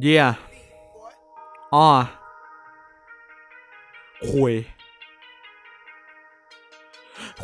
เยี่ยอ้อคุย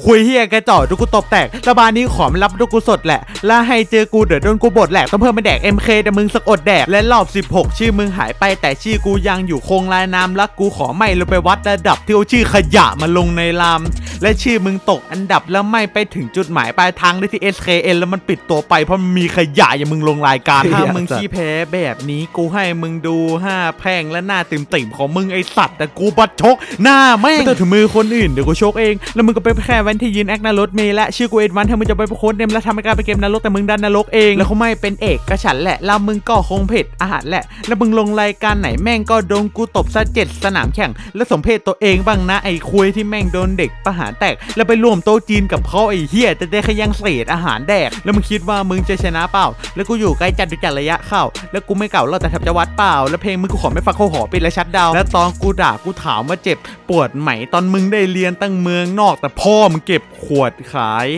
คุยเฮียกระจอกดูกูตบแตกระบานนี้ขอมรับดูกูสดแหละ แล้วให้เจอกูเดี๋ยวโดนกูบดแหลกต้องเพิ่มมาแดก MK แต่มึงสะกดแดก และรอบ 16 ชื่อมึงหายไปแต่ชื่อกูยังอยู่คงลายนามรักกูขอไม่ลงไปวัดระดับที่เอาชื่อขยะมาลงในลามและชื่อมึงตกอันดับแล้วไม่ไปถึงจุดหมายปลายทางได้ที่ SKN แล้วมันปิดตัวไปเพราะมันมีขยะอย่างมึงลงรายการถ้ามึงขี้แพ้แบบนี้กูให้มึงดูห้าแพร่งและหน้าติ่มติ่มๆของมึงไอสัตว์แต่กูบัดชก หน้าแม่งไม่ต้องถึงมือคนอื่นเดี๋ยวกูชกเอง แล้วมึงก็ไปแค่แว้นที่ยืนแอคนรถเมลและชื่อกูเอ็ดวันถ้ามึงจะไปโค้ดเนมแล้วทำให้กลายเป็นเกมนรกแต่มึงดันนรกเอง แล้วเขาไม่เป็นเอกกระฉันแหละ แล้วมึงก็คงเผ็ดอาหารแหละ แล้วมึงลงรายการไหนแม่งก็โดนกูตบซะเจ็ดสนามแข่ง แล้วสมเพศตัวเองบ้างนะไอ้คุยที่แม่งโดนเด็กประหารแตก แล้วไปร่วมโต๊ะจีนกับเขาไอ้เฮียจะได้แค่ยังเศษอาหารแดก แล้วมึงคิดว่ามึงจะชนะเปล่า แล้วกูอยู่ใกล้จัดดูจัดระยะเข้า แล้วกูไม่เก่าเราแต่ทับจะวัดเปล่า แล้วเพลงมึงกูขอไม่ฟังเขาหอปิดและชัดดาวแล้วตอนกูด่ากูถามว่าเจ็บปวดไหมตอนมึงได้เรียนตั้งเมืองนอกแต่พ่อมึงเก็บขวดขาย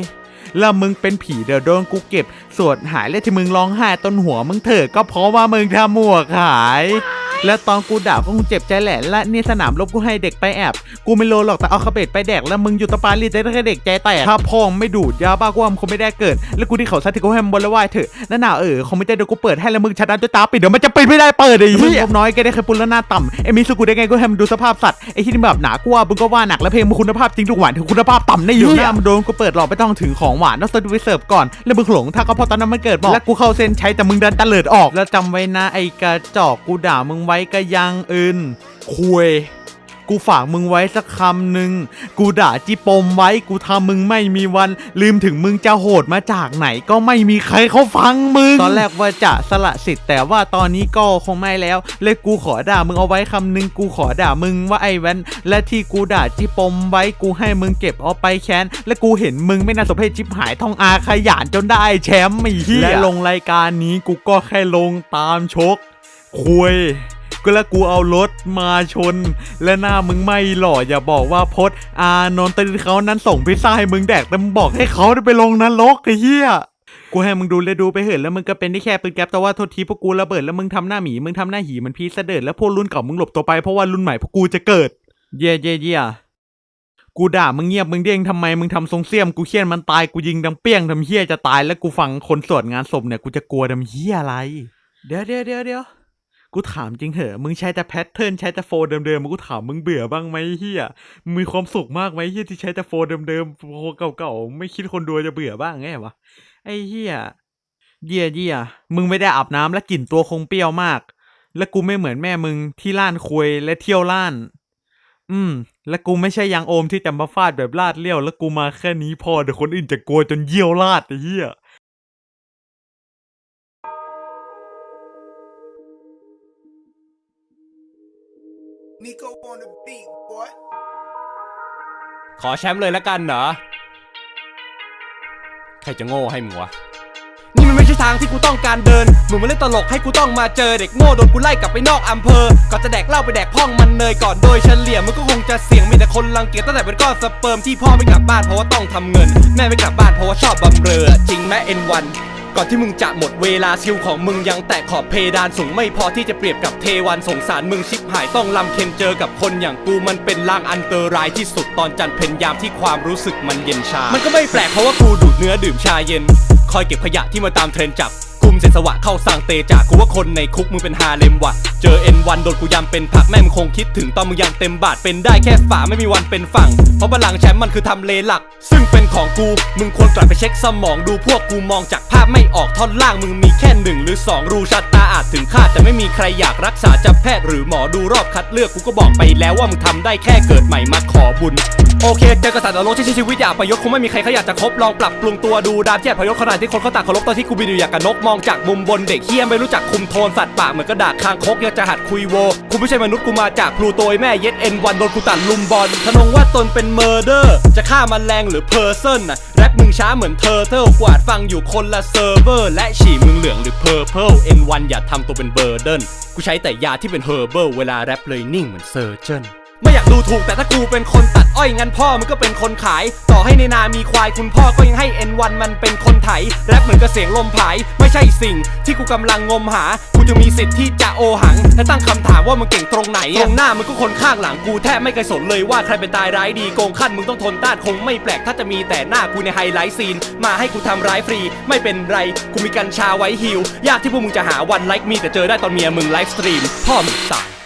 แล้วมึงเป็นผีเดี๋ยวโดนกูเก็บ สวดหายและที่มึงร้องไห้ต้นหัวมึงเถอะก็เพราะว่ามึงทำหมวกขาย แล้วตอนกูด่าก็คงเจ็บใจแหละและนี่สนามรบกูให้เด็กไปแอบกูไม่โลหรอกแต่เอาขบเบ็ดไปแดกแล้วมึงอยู่ตะปารีจะได้แค่เด็กใจแตกถ้าพ่อมึงไม่ดูดยาบ้ากูว่ามึงคงไม่ได้เกิด แล้วกูที่เขาซัดที่กูให้มึงบนละว่ายเถอะนั่นน่ะเออคงไม่ได้เดี๋ยวกูเปิดให้แล้วมึงชนะด้วยตาปิดเดี๋ยวมันจะปิดไม่ได้เปิดไอ้เหี้ยน้อยแกได้แค่ปุนแล้วหน้าต่ำไอ้มีสุกูได้ไงกูให้มึงดูสภาพสัตว์ไอ้ที่นี่แบบหนากูว่ามึงก็ว่าหนักแล้วเพลงมึงคุณภาพจริงทุกหวานถึงคุณภาพต่ำในอยู่หน้ามึงโดนกูเปิดหลอกไม่ต้องถึงของหวานต้องซื้อไปเสิร์ฟก่อนแล้วมึงหลงถ้าก็เพราะตอนนั้นมันเกิดบอกแล้วกูเข้าเส้นใช้แต่มึงดันตะเลิดออกแล้วจำไว้นะไอ้กระจอกกูด่ามึงไว้ก็ยังอื่นคุยกูฝากมึงไว้สักคำหนึ่ง กูด่าจิปมไว้ กูทำมึงไม่มีวัน ลืมถึงมึงจะโหดมาจากไหนก็ไม่มีใครเขาฟังมึง ตอนแรกว่าจะสละสิทธิ์แต่ว่าตอนนี้ก็คงไม่แล้ว เลยกูขอด่ามึงเอาไว้คำหนึ่งกูขอด่ามึงว่าไอ้แว้น และที่กูด่าจิปมไว้ กูให้มึงเก็บเอาไปแค้น และกูเห็นมึงไม่น่าสมเพชชิบหายท่องอาขยานจนได้แชมป์ไอ้เหี้ยและลงรายการนี้กูก็แค่ลงตามชกคุย ก็แล้วกูเอารถมาชน และหน้ามึงไม่หล่ออย่าบอกว่าพศอานนท์ตอนเขานั้นส่งพิซซ่าให้มึงแดกแต่มึงบอกให้เขาไปลงนรกไอ้เหี้ยกูให้มึงดูเลยดูไปเหินแล้วมึงก็เป็นได้แค่ปืนแก๊ปแต่ว่าโทษทีพวกกูระเบิดแล้วมึงทำหน้าหมีมึงทำหน้าหีมันพีเสดิร์ดแล้วพวกรุ่นเก่ามึงหลบตัวไปเพราะว่ารุ่นใหม่พวกกูจะเกิด เย่เย่เย่กูด่ามึงเงียบมึงเด้งทำไมมึงทำทรงเสียมกูเคียนมันตายกูยิงดังเปี้ยงทำเฮี้ยจะตายแล้วกูฟังคนสวดงานศพเนี่ยกูจะกลัวดำเฮี้ยอะไร เดี๋ยวเดี๋ยวเดี๋ยวเดี๋ยว กูถามจริงเหอะมึงใช้แต่แพทเทิร์นใช้แต่โฟเดิมๆมึงกูถามมึงเบื่อบ้างไหมเฮียมีความสุขมากไหมเฮียที่ใช้แต่โฟเดิมๆโฟเก่าๆไม่คิดคนดูจะเบื่อบ้างไงวะไอ้เฮียเยี่ยเยี่ยมึงไม่ได้อาบน้ำและกลิ่นตัวคงเปรี้ยวมาก และกูไม่เหมือนแม่มึงที่ล้านคุยและเที่ยวล้าน อืม และกูไม่ใช่ยังโอมที่จะมาฟาดแบบลาดเลี้ยว แล้วกูมาแค่นี้พอเดี๋ยวคนอื่นจะกลัวจนเยี่ยวลาดไอ้เฮีย Nico on the beat, boy. ขอแชมป์เลยละกันเหรอ ใครจะโง่ให้มึงวะ นี่มันไม่ใช่ทางที่กูต้องการเดินมึงมาเล่นตลกให้กูต้องมาเจอเด็กโง่โดนกูไล่กลับไปนอกอำเภอ ก่อนจะแดกเหล้าไปแดกพ่องมันเนยก่อนโดยเฉลี่ยมึงก็คงจะเสี่ยงมีแต่คนรังเกียจตั้งแต่เป็นก้อนสเปิร์มที่พ่อไม่กลับบ้านเพราะว่าต้องทำเงิน แม่ไม่กลับบ้านเพราะว่าชอบบำเรอจริงไหมเอ็นวัน ก่อนที่มึงจะหมดเวลาซิลของมึงยังแตะขอบเพดานสูงไม่พอที่จะเปรียบกับเทวันสงสารมึงชิบหายต้องลำเค็นเจอกับคนอย่างกูมันเป็นลางอันตรายที่สุดตอนจันเพนยามที่ความรู้สึกมันเย็นชา มันก็ไม่แปลกเพราะว่ากูดูดเนื้อดื่มชาเย็น คอยเก็บขยะที่มาตามเทรนจับ กลุ่มเสร็จสวะเข้าสร้างเตจากกูว่าคนในคุกมึงเป็นฮาเลมว่ะ เจอเอ็นวันโดนกูยำเป็นผักแม่มึงคงคิดถึงตอนมึงยังเต็มบาทเป็นได้แค่ฝาไม่มีวันเป็นฝั่ง เพราะบัลลังก์แชมป์มันคือทำเลหลัก ซึ่งเป็นของกูมึงควรกลับไปเช็คสมองดูพวกกูมองจากภาพไม่ออกท่อนล่างมึงมีแค่หนึ่งหรือสองรูชะตาอาจถึงคาดแต่ไม่มีใครอยากรักษาจะแพทย์หรือหมอดูรอบคัดเลือกกูก็บอกไปแล้วว่ามึงทำได้แค่เกิดใหม่มาขอบุญโอเคเจอกริย์นรกที่ใช้ชีวิตอย่างประยศคงไม่มีใครเขาอยากจะคบลองปรับปรุงตัวดูดามเทียบพยศขนาดที่คนเขาต่างเคารพตอนที่กูบินอยู่อย่างกับนกมองจากมุมบนเด็กเฮี้ยไม่รู้จักคุมโทนสัตว์ปากเหมือนกระดาษคางคกยากจะหัดคุยโวกูไม่ใช่มนุษย์กูมาจากพลูโตไอ้แม่เย็ดเอ็นวันโดนกูตัดลุมบอลทนงว่าตนเป็นเมอร์เดอร์ จะฆ่ามันแรงหรือเพอร์เซนน่ะแรปมึงช้าเหมือนเทอเทิลกวาดฟังอยู่คนละเซิร์ฟเวอร์ และฉี่มึงเหลืองหรือเพอร์เพลเอ็นวันอย่าทำตัวเป็นเบอร์เดนกูใช้แต่ยาที่เป็นเฮอร์เบิลเวลาแรปเลยนิ่งเหมือนเซอร์เจน ไม่อยากดูถูกแต่ถ้ากูเป็นคนตัดอ้อยงั้นพ่อมึงก็เป็นคนขาย ต่อให้ในนามีควายคุณพ่อก็ยังให้ N1 มันเป็นคนไถแรปเหมือนกับเสียงลมผาย ไม่ใช่สิ่งที่กูกำลังงมหา กูจะมีสิทธิ์ที่จะโอหังและตั้งคำถามว่ามึงเก่งตรงไหนตรงหน้ามึงก็คนข้างหลังกูแทบไม่เคยสนเลยว่าใครเป็นตายร้ายดีโกงขั้นมึงต้องทนต้านคงไม่แปลกถ้าจะมีแต่หน้ากูในไฮไลท์ซีนมาให้กูทำร้ายฟรี ไม่เป็นไรกูมีกัญชาไว้ฮิวยากที่พวกมึงจะหาวันไลค์มีแต่เจอได้ตอนเมียมึงไลฟ์สตรีมพ่อมึงตาย